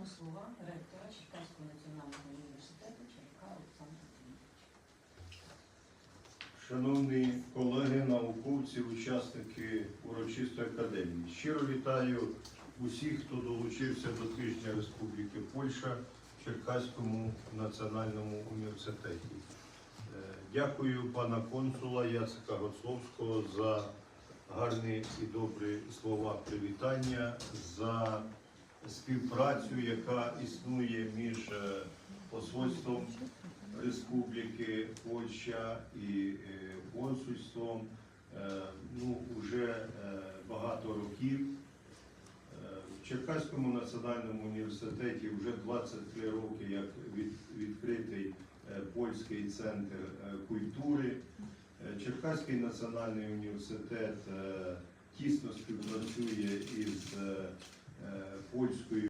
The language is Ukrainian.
надаємо слова ректора Черкаського національного університету Черка Олександра Дмитровича. Шановні колеги, науковці, учасники урочистої академії, щиро вітаю усіх, хто долучився до тижня Республіки Польща в Черкаському національному університеті. Е, Дякую пана консула Яцика Гоцловського за гарні і добрі слова привітання, за співпрацю, яка існує між е, посольством Республіки Польща і е, консульством е, ну, вже е, багато років. В Черкаському національному університеті вже 23 роки як від, відкритий польський центр культури. Черкаський національний університет тісно співпрацює із польською